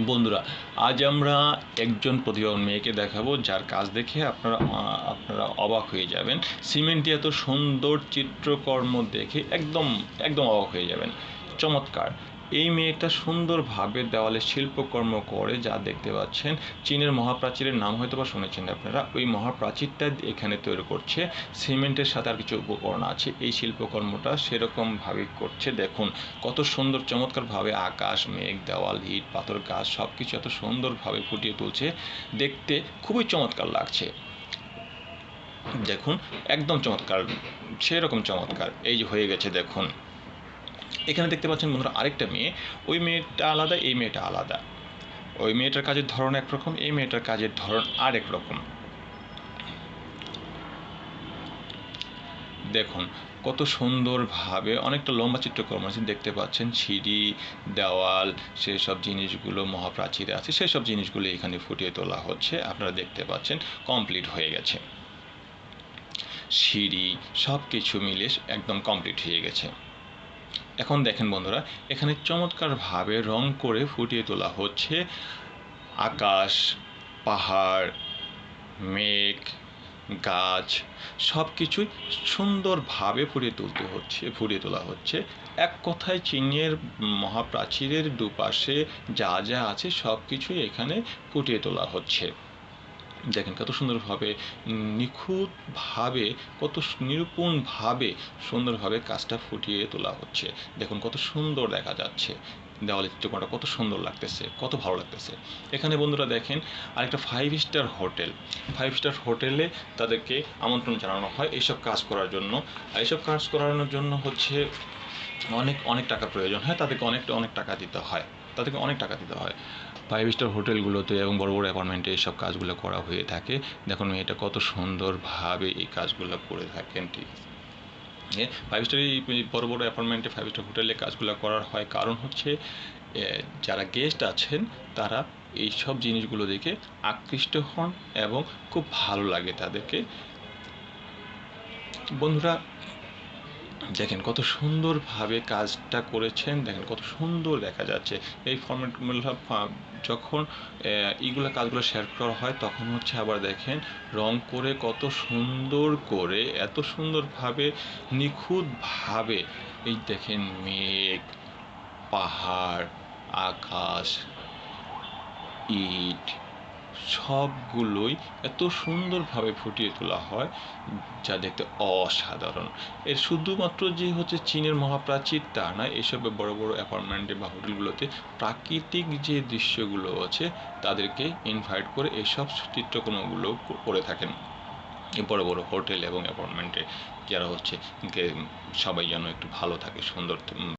বন্ধুরা, আজ আমরা একজন প্রতিভাবান মেয়েকে দেখাবো, যার কাজ দেখে আপনারা আপনারা অবাক হয়ে যাবেন। সিমেন্ট এত সুন্দর চিত্রকর্ম দেখে একদম একদম অবাক হয়ে যাবেন। চমৎকার। এই মেয়েটা সুন্দরভাবে দেওয়ালে শিল্পকর্ম করে, যা দেখতে পাচ্ছেন চীনের মহাপ্রাচীরের নাম হয়তো বা শুনেছেন আপনারা। ওই মহাপ্রাচীরটা এখানে তৈরি করছে। সিমেন্টের সাথে আর কিছু উপকরণ আছে। এই শিল্পকর্মটা সেরকমভাবে করছে। দেখুন, কত সুন্দর চমৎকারভাবে আকাশ, মেঘ, দেওয়াল, ইট, পাথর, গাছ সব কিছু এত সুন্দরভাবে ফুটিয়ে তুলছে। দেখতে খুবই চমৎকার লাগছে। দেখুন, একদম চমৎকার, সেরকম চমৎকার। এই যে হয়ে গেছে, দেখুন। এখানে দেখতে পাচ্ছেন বন্ধুরা আরেকটা মেয়ে। ওই মেয়েটা আলাদা, এই মেয়েটা আলাদা। ওই মেয়েটার কাজের ধরন একরকম, এই মেয়েটার কাজের ধরন আরেক রকম। দেখুন, কত সুন্দরভাবে অনেকটা লম্বা চিত্রকর্ম আছে। দেখতে পাচ্ছেন সিঁড়ি, দেওয়াল, সেসব জিনিসগুলো মহাপ্রাচীরে আছে। সেসব জিনিসগুলো এখানে ফুটিয়ে তোলা হচ্ছে। আপনারা দেখতে পাচ্ছেন, কমপ্লিট হয়ে গেছে। সিঁড়ি সব কিছু মিলে একদম কমপ্লিট হয়ে গেছে। এখন দেখেন বন্ধুরা, এখানে চমৎকারভাবে রং করে ফুটিয়ে তোলা হচ্ছে। আকাশ, পাহাড়, মেঘ, গাছ সব কিছুই সুন্দরভাবে ফুটিয়ে তুলতে হচ্ছে, ফুটিয়ে তোলা হচ্ছে। এক কথায় চীনের মহাপ্রাচীরের দুপাশে যা যা আছে সব কিছুই এখানে ফুটিয়ে তোলা হচ্ছে। দেখেন কত সুন্দরভাবে নিখুঁতভাবে, কত নিরূপণভাবে সুন্দরভাবে কাজটা ফুটিয়ে তোলা হচ্ছে। দেখুন কত সুন্দর দেখা যাচ্ছে। দেওয়ালের চিত্রকরণটা কত সুন্দর লাগতেছে, কত ভালো লাগতেছে। এখানে বন্ধুরা দেখেন আরেকটা five star hotel five star হোটেলে তাদেরকে আমন্ত্রণ জানানো হয় এইসব কাজ করার জন্য। আর এইসব কাজ করানোর জন্য হচ্ছে অনেক অনেক টাকা প্রয়োজন হয়। তাদেরকে অনেকটা, অনেক টাকা দিতে হয়। তাদেরকে অনেক টাকা দিতে হয়। ফাইভ স্টার হোটেলগুলোতে এবং বড় বড় অ্যাপার্টমেন্টে এইসব কাজগুলো করা হয়ে থাকে। দেখুন মেয়েটা কত সুন্দরভাবে এই কাজগুলো করে থাকেন, ঠিক আছে। ফাইভ স্টার এই বড় বড় অ্যাপার্টমেন্টে ফাইভ স্টার হোটেলে কাজগুলো করার হয় কারণ হচ্ছে যারা গেস্ট আছেন, তারা এই সব জিনিসগুলো দেখে আকৃষ্ট হন এবং খুব ভালো লাগে তাদেরকে। বন্ধুরা দেখেন কত সুন্দরভাবে কাজটা করেছেন, দেখেন কত সুন্দর দেখা যাচ্ছে। এই ফর্মেটগুলো যখন এইগুলো কাজগুলো শেয়ার করা হয়, তখন হচ্ছে আবার দেখেন রং করে কত সুন্দর করে, এত সুন্দরভাবে, নিখুঁতভাবে, এই দেখেন মেঘ, পাহাড়, আকাশ, ইট সবগুলোই এত সুন্দরভাবে ফুটিয়ে তোলা হয়, যা দেখতে অসাধারণ। এর শুধুমাত্র যে হচ্ছে চীনের মহাপ্রাচীর তা নয়, এসব বড় বড় অ্যাপার্টমেন্টে বা হোটেলগুলোতে প্রাকৃতিক যে দৃশ্যগুলো আছে, তাদেরকে ইনভাইট করে এসব চিত্রকর্মগুলো করে থাকেন। বড় বড় হোটেল এবং অ্যাপার্টমেন্টে যারা হচ্ছে সবাই যেন একটু ভালো থাকে, সুন্দর